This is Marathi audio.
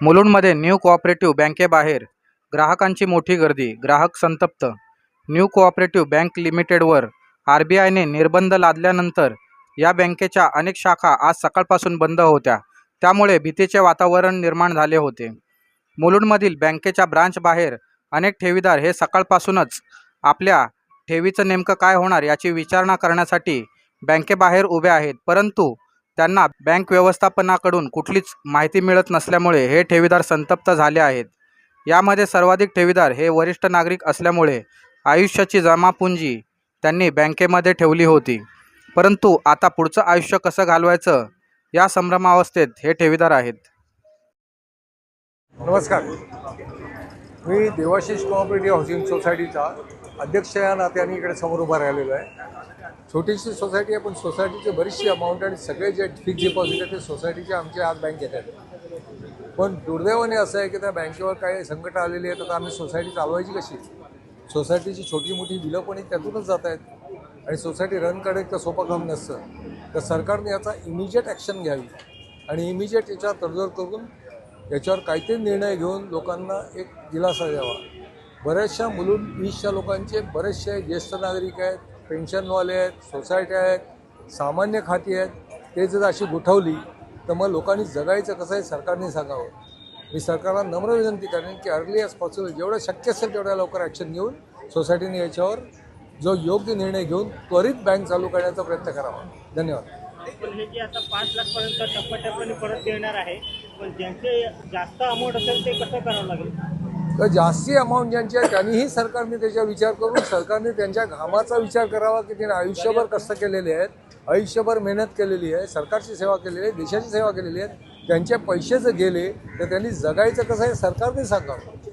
मुलुंडमध्ये न्यू कोऑपरेटिव्ह बँकेबाहेर ग्राहकांची मोठी गर्दी ग्राहक संतप्त. न्यू कोऑपरेटिव्ह बँक लिमिटेडवर आर बी आयने निर्बंध लादल्यानंतर या बँकेच्या अनेक शाखा आज सकाळपासून बंद होत्या. त्यामुळे भीतीचे वातावरण निर्माण झाले होते. मुलुंडमधील बँकेच्या ब्रांचबाहेर अनेक ठेवीदार हे सकाळपासूनच आपल्या ठेवीचं नेमकं काय होणार याची विचारणा करण्यासाठी बँकेबाहेर उभे आहेत. परंतु त्यांना बँक व्यवस्थापनाकडून कुठलीच माहिती मिळत नसल्यामुळे हे ठेवीदार संतप्त झाले आहेत. यामध्ये सर्वाधिक ठेवीदार हे वरिष्ठ नागरिक असल्यामुळे आयुष्याची जमापुंजी त्यांनी बँकेमध्ये ठेवली होती. परंतु आता पुढचं आयुष्य कसं घालवायचं या संभ्रमावस्थेत हे ठेवीदार आहेत. नमस्कार. मी देवाशिष कोऑपरेटिव्ह हाऊसिंग सोसायटीचा अध्यक्ष या नात्याने इकडे समोर उभा राहिलेलो आहे. छोटीशी सोसायटी आहे पण सोसायटीची बरीचशी अमाऊंट आणि सगळे जे फिक्स डिपॉझिट आहे ते सोसायटीचे आमचे आज बँक आहेत. पण दुर्दैवाने असं आहे की त्या बँकेवर काही संकट आलेली आहेत आता आम्ही सोसायटी चालवायची कशी? सोसायटीची छोटी मोठी बिलं पण त्यातूनच जात आहेत. आणि सोसायटी रन करणे इतकं सोपं काम नसतं. तर सरकारने याचा इमिजिएट ॲक्शन घ्यावी. आणि इमिजिएट याच्यावर तडजोड करून याच्यावर काहीतरी निर्णय घेऊन लोकांना एक दिलासा द्यावा. बऱ्याचशा मुलून वीसच्या लोकांचे बरेचसे ज्येष्ठ नागरिक आहेत पेन्शनवाले आहेत सोसायट्या आहेत सामान्य खाती आहेत ते जर अशी गोठवली तर मग लोकांनी जगायचं कसं आहे सरकारने सांगावं. मी सरकारला नम्र विनंती करेन की अर्ली ॲज पॉसिबल जेवढं शक्य असेल तेवढ्या लवकर ॲक्शन घेऊन सोसायटीने याच्यावर जो योग्य निर्णय घेऊन त्वरित बँक चालू करण्याचा प्रयत्न करावा. धन्यवाद. आता पाच लाखपर्यंत टप्प्याटप्प्याने परत देणार आहे पण ज्यांचे जास्त अमाऊंट असेल ते कसं करावं लागेल? तर जास्ती अमाऊंट ज्यांची आहे त्यांनीही सरकारने त्याचा विचार करून सरकारने त्यांच्या घामाचा विचार करावा की त्यांनी आयुष्यभर कष्ट केलेले आहेत आयुष्यभर मेहनत केलेली आहे सरकारची सेवा केलेली आहे देशाची सेवा केलेली आहे त्यांचे पैसे जर गेले तर त्यांनी जगायचं कसं आहे सरकारने सांगावं.